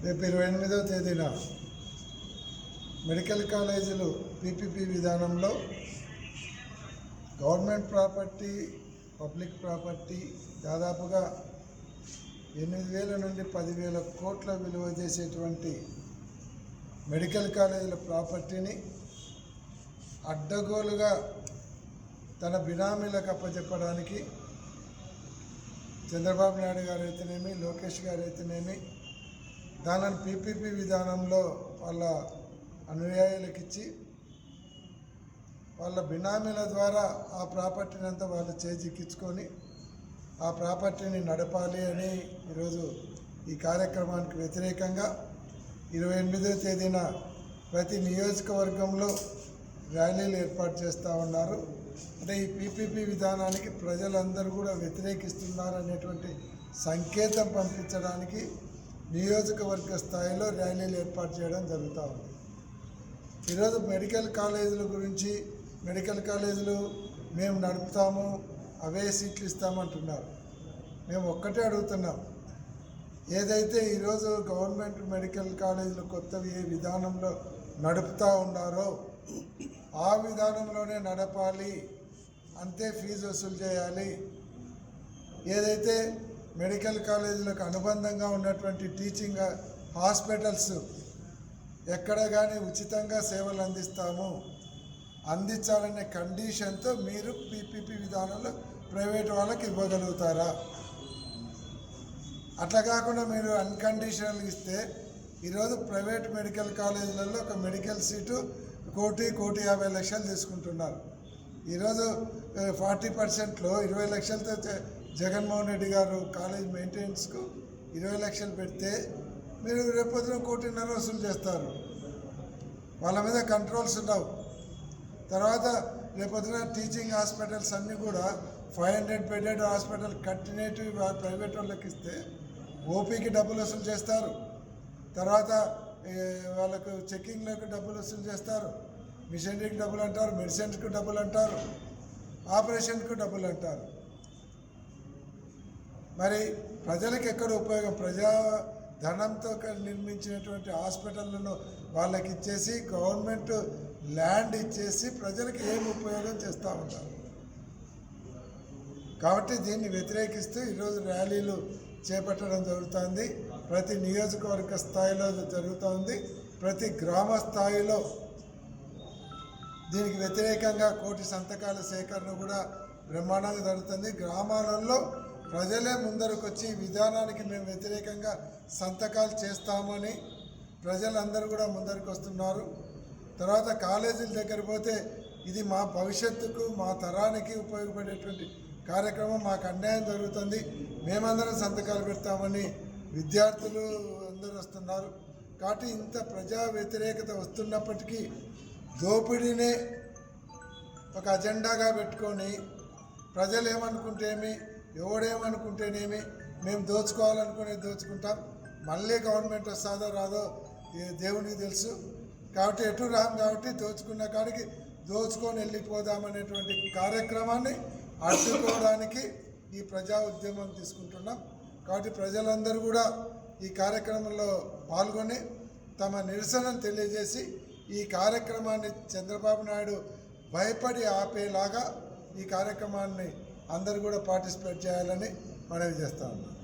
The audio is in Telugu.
రేపు ఇరవై ఎనిమిదవ తేదీన మెడికల్ కాలేజీలు పీపీపీ విధానంలో గవర్నమెంట్ ప్రాపర్టీ పబ్లిక్ ప్రాపర్టీ దాదాపుగా ఎనిమిది వేల నుండి పదివేల కోట్ల విలువ చేసేటువంటి మెడికల్ కాలేజీల ప్రాపర్టీని అడ్డగోలుగా తన బినామీలకు అప్పచెప్పడానికి చంద్రబాబు నాయుడు గారు అయితేనేమి లోకేష్ గారు అయితేనేమి దానిని పీపీపీ విధానంలో వాళ్ళ అనుయాయులకు ఇచ్చి వాళ్ళ బినామీల ద్వారా ఆ ప్రాపర్టీని అంతా వాళ్ళు చేజిక్కించుకొని ఆ ప్రాపర్టీని నడపాలి అని ఈరోజు ఈ కార్యక్రమానికి వ్యతిరేకంగా ఇరవై ఎనిమిదో తేదీన ప్రతి నియోజకవర్గంలో ర్యాలీలు ఏర్పాటు చేస్తూ ఉన్నారు. అంటే ఈ పీపీపీ విధానానికి ప్రజలందరూ కూడా వ్యతిరేకిస్తున్నారు అనేటువంటి సంకేతం పంపించడానికి నియోజకవర్గ స్థాయిలో ర్యాలీలు ఏర్పాటు చేయడం జరుగుతూ ఉంది. ఈరోజు మెడికల్ కాలేజీల గురించి మెడికల్ కాలేజీలు మేము నడుపుతాము అవే సీట్లు ఇస్తామంటున్నారు. మేము ఒక్కటే అడుగుతున్నాం. ఏదైతే ఈరోజు గవర్నమెంట్ మెడికల్ కాలేజీలు కొత్తవి ఏ విధానంలో నడుపుతూ ఉన్నారో ఆ విధానంలోనే నడపాలి అంతే ఫీజు వసూలు చేయాలి. ఏదైతే మెడికల్ కాలేజీలకు అనుబంధంగా ఉన్నటువంటి టీచింగ్ హాస్పిటల్స్ ఎక్కడ కానీ ఉచితంగా సేవలు అందిస్తాము. అందించాలనే కండిషన్తో మీరు పీపీపీ విధానంలో ప్రైవేట్ వాళ్ళకి ఇవ్వగలుగుతారా? అట్లా కాకుండా మీరు అన్కండిషనల్ ఇస్తే ఈరోజు ప్రైవేట్ మెడికల్ కాలేజీలలో ఒక మెడికల్ సీటు కోటి కోటి యాభై లక్షలు తీసుకుంటున్నారు. ఈరోజు ఫార్టీ పర్సెంట్లో ఇరవై లక్షలతో జగన్మోహన్ రెడ్డి గారు కాలేజ్ మెయింటెనెన్స్కు ఇరవై లక్షలు పెడితే మీరు రేపొద్దున కోటిన్నర వసూలు చేస్తారు. వాళ్ళ మీద కంట్రోల్స్ ఉండవు. తర్వాత రేపొద్దున టీచింగ్ హాస్పిటల్స్ అన్నీ కూడా ఫైవ్ హండ్రెడ్ బెడెడ్ హాస్పిటల్ కట్టినేటివి ప్రైవేట్ వాళ్ళకి ఇస్తే ఓపీకి డబ్బులు వసూలు చేస్తారు. తర్వాత వాళ్ళకు చెక్కింగ్లకు డబ్బులు వసూలు చేస్తారు. మిషనరీకి డబ్బులు అంటారు మెడిసిన్స్కి డబ్బులు అంటారు ఆపరేషన్కు డబ్బులు అంటారు. మరి ప్రజలకు ఎక్కడ ఉపయోగం? ప్రజా ధనంతో నిర్మించినటువంటి హాస్పిటళ్ళను వాళ్ళకి ఇచ్చేసి గవర్నమెంట్ ల్యాండ్ ఇచ్చేసి ప్రజలకు ఏం ఉపయోగం చేస్తూ ఉంటారు కాబట్టి దీన్ని వ్యతిరేకిస్తూ ఈరోజు ర్యాలీలు చేపట్టడం జరుగుతుంది. ప్రతి నియోజకవర్గ స్థాయిలో జరుగుతోంది. ప్రతి గ్రామ స్థాయిలో దీనికి వ్యతిరేకంగా కోటి సంతకాల సేకరణ కూడా బ్రహ్మాండంగా జరుగుతుంది. గ్రామాలలో ప్రజలే ముందరకు వచ్చి ఈ విధానానికి మేము వ్యతిరేకంగా సంతకాలు చేస్తామని ప్రజలందరూ కూడా ముందరకు వస్తున్నారు తర్వాత కాలేజీల దగ్గర పోతే ఇది మా భవిష్యత్తుకు మా తరానికి ఉపయోగపడేటువంటి కార్యక్రమం మాకు అన్యాయం జరుగుతుంది మేమందరం సంతకాలు పెడతామని విద్యార్థులు అందరూ వస్తున్నారు. కాబట్టి ఇంత ప్రజా వ్యతిరేకత వస్తున్నప్పటికీ దోపిడీనే ఒక అజెండాగా పెట్టుకొని ప్రజలు ఏమనుకుంటేమి ఎవడేమనుకుంటేనేమి మేము దోచుకోవాలనుకునే దోచుకుంటాం. మళ్ళీ గవర్నమెంట్ వస్తుందో రాదో దేవునికి తెలుసు. కాబట్టి ఎటు రాం కాబట్టి దోచుకున్న కాడికి దోచుకొని వెళ్ళిపోదామనేటువంటి కార్యక్రమాన్ని అడ్డుకోవడానికి ఈ ప్రజా ఉద్యమం తీసుకుంటున్నాం. కాబట్టి ప్రజలందరూ కూడా ఈ కార్యక్రమంలో పాల్గొని తమ నిరసనను తెలియజేసి ఈ కార్యక్రమాన్ని చంద్రబాబు నాయుడు భయపడి ఆపేలాగా ఈ కార్యక్రమాన్ని అందరూ కూడా పార్టిసిపేట్ చేయాలని మనవి చేస్తా ఉన్నాం.